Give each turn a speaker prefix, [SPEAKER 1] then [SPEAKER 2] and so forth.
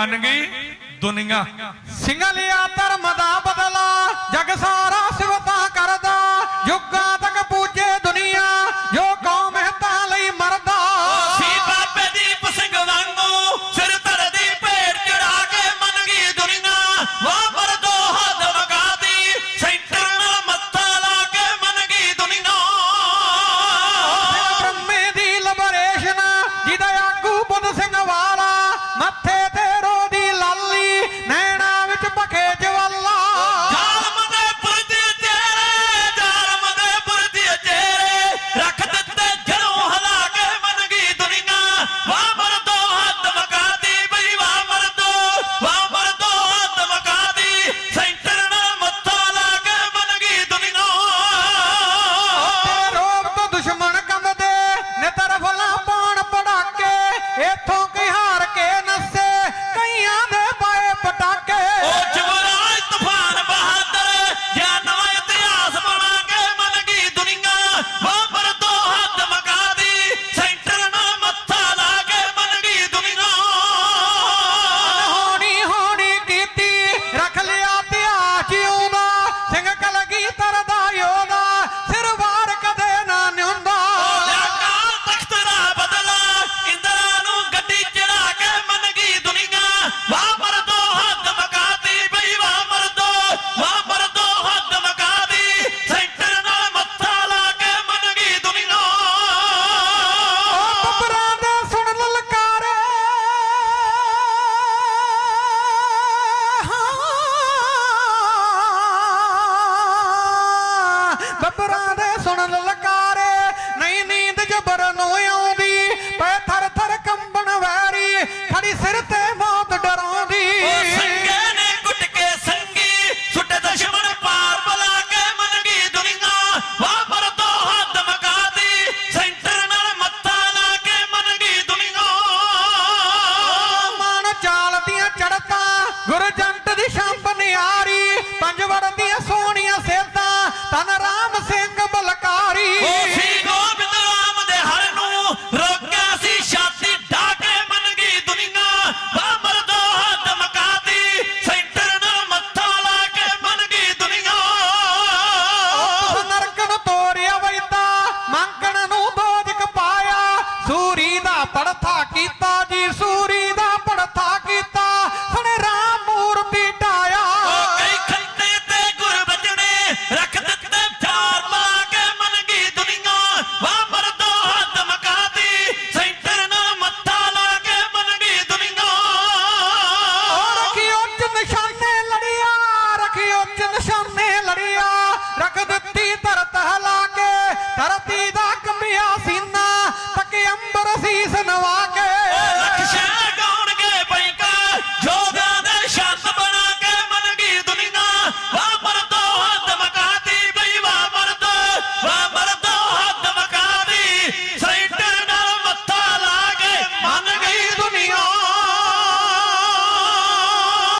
[SPEAKER 1] ਬਣ ਗਈ ਦੁਨੀਆ।
[SPEAKER 2] ਸਿੰਘਾਂ ਲਿਆ ਧਰਮ ਦਾ